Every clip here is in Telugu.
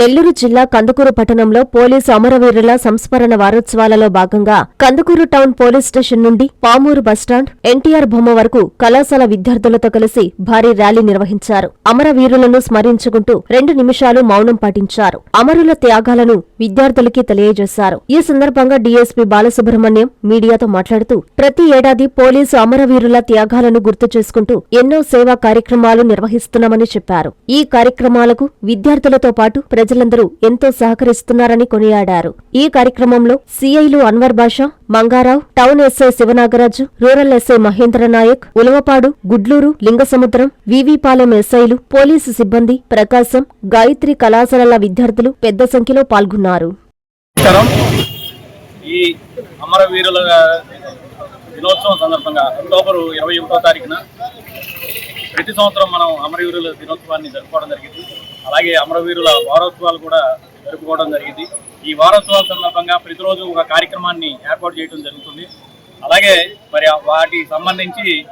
నెల్లూరు జిల్లా కందుకూరు పట్టణంలో పోలీసు అమరవీరుల సంస్మరణ వారోత్సవాలలో భాగంగా కందుకూరు టౌన్ పోలీస్ స్టేషన్ నుండి పామూరు బస్టాండ్ ఎన్టీఆర్ బొమ్మ వరకు కళాశాల విద్యార్థులతో కలిసి భారీ ర్యాలీ నిర్వహించారు. అమరవీరులను స్మరించుకుంటూ రెండు నిమిషాలు మౌనం పాటించారు. అమరుల త్యాగాలను విద్యార్థులకి తెలియజేశారు. ఈ సందర్భంగా డీఎస్పీ బాలసుబ్రహ్మణ్యం మీడియాతో మాట్లాడుతూ ప్రతి ఏడాది పోలీసు అమరవీరుల త్యాగాలను గుర్తు చేసుకుంటూ ఎన్నో సేవా కార్యక్రమాలు నిర్వహిస్తున్నామని చెప్పారు. ఈ కార్యక్రమాలకు విద్యార్థులతో పాటు ప్రజలందరూ ఎంతో సహకరిస్తున్నారని కొనియాడారు. ఈ కార్యక్రమంలో సీఐలు Anwar Basha Mangarao town SI Sivanagaraju rural SI Mahendra Nayak Ulavapadu Gudluru Lingasamudram Vivipalem ఎస్ఐలు పోలీసు సిబ్బంది ప్రకాశం గాయత్రి కళాశాలల విద్యార్థులు పెద్ద సంఖ్యలో పాల్గొన్నారు. ఈ అమరవీరుల దినోత్సవం సందర్భంగా అక్టోబర్ ఇరవై ఒకటో తారీఖున ప్రతి సంవత్సరం మనం అమరవీరుల దినోత్సవాన్ని జరుపుకోవడం జరిగింది. అలాగే అమరవీరుల వారోత్సవాలు కూడా జరుపుకోవడం జరిగింది. ఈ వారోత్సవాల సందర్భంగా ప్రతిరోజు ఒక కార్యక్రమాన్ని ఏర్పాటు చేయడం జరుగుతుంది. అలాగే మరి వాటికి సంబంధించి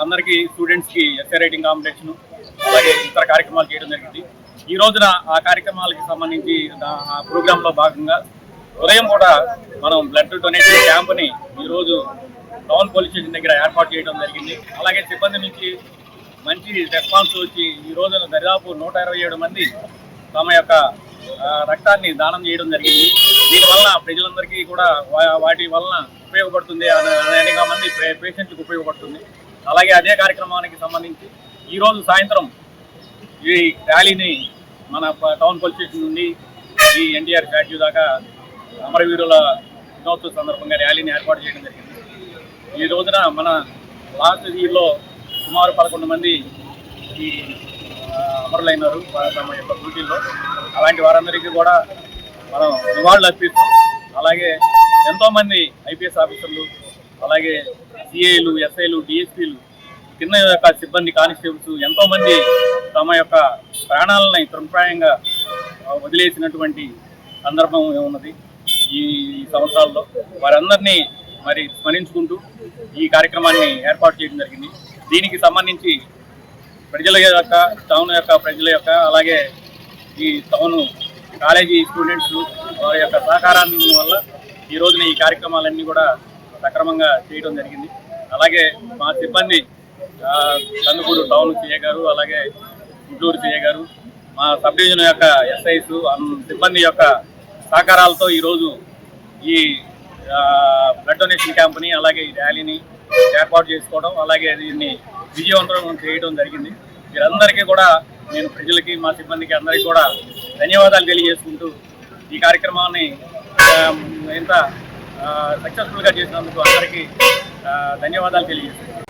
అందరికీ స్టూడెంట్స్కి ఎస్ఏ రైటింగ్ కాంపిటీషన్ అలాగే ఇతర కార్యక్రమాలు చేయడం జరిగింది. ఈ రోజున ఆ కార్యక్రమాలకి సంబంధించి ఆ- ఆ ప్రోగ్రాంలో భాగంగా ఉదయం కూడా మనం బ్లడ్ డొనేషన్ క్యాంప్ని ఈరోజు టౌన్ పోలీస్ స్టేషన్ దగ్గర ఏర్పాటు చేయడం జరిగింది. అలాగే సిబ్బంది నుంచి మంచి రెస్పాన్స్ వచ్చి ఈ రోజున దరిదాపు నూట ఇరవై ఏడు మంది తమ యొక్క రక్తాన్ని దానం చేయడం జరిగింది. దీనివల్ల ప్రజలందరికీ కూడా వాటి వలన ఉపయోగపడుతుంది అనేక మంది పేషెంట్లకు ఉపయోగపడుతుంది. అలాగే అదే కార్యక్రమానికి సంబంధించి ఈరోజు సాయంత్రం ఈ ర్యాలీని మన టౌన్ పోలీస్ స్టేషన్ నుండి ఈ ఎన్టీఆర్ స్టాచ్యూ దాకా అమరవీరుల దినోత్సవ సందర్భంగా ర్యాలీని ఏర్పాటు చేయడం జరిగింది. ఈ రోజున మన లాస్ట్ ఇయర్లో సుమారు పదకొండు మంది ఈ అమరులైనారు తమ యొక్క డ్యూటీల్లో. అలాంటి వారందరికీ కూడా మనం నివాళులు అర్పిస్తూ అలాగే ఎంతోమంది ఐపీఎస్ ఆఫీసర్లు అలాగే సిఐలు ఎస్ఐలు డిఎస్పీలు కింద యొక్క సిబ్బంది కానిస్టేబుల్స్ ఎంతోమంది తమ యొక్క ప్రాణాలని తృప్రాయంగా వదిలేసినటువంటి సందర్భం ఉన్నది ఈ సంవత్సరాల్లో? వారందరినీ మరి స్మరించుకుంటూ ఈ కార్యక్రమాన్ని ఏర్పాటు చేయడం జరిగింది. దీనికి సంబంధించి ప్రజల యొక్క టౌన్ యొక్క ప్రజల యొక్క అలాగే ఈ టౌన్ కాలేజీ స్టూడెంట్స్ వారి యొక్క సహకారాన్ని వల్ల ఈ రోజున ఈ కార్యక్రమాలన్నీ కూడా సక్రమంగా చేయడం జరిగింది. అలాగే మా సిబ్బంది కందుకూరు టౌన్ సిఏ గారు అలాగే గుంటూరు సిఏ గారు మా సబ్ డివిజన్ యొక్క ఎస్ఐస్ సిబ్బంది యొక్క సహకారాలతో ఈరోజు ఈ బ్లడ్ డొనేషన్ క్యాంప్ని అలాగే ఈ ర్యాలీని ఏర్పాటు చేసుకోవడం అలాగే దీన్ని విజయవంతం చేయడం జరిగింది. వీరందరికీ కూడా నేను ప్రజలకి మా సిబ్బందికి అందరికీ కూడా ధన్యవాదాలు తెలియజేసుకుంటూ ఈ కార్యక్రమాన్ని ఇంత సక్సెస్ఫుల్గా చేసినందుకు అందరికీ ధన్యవాదాలు తెలియజేస్తున్నాను.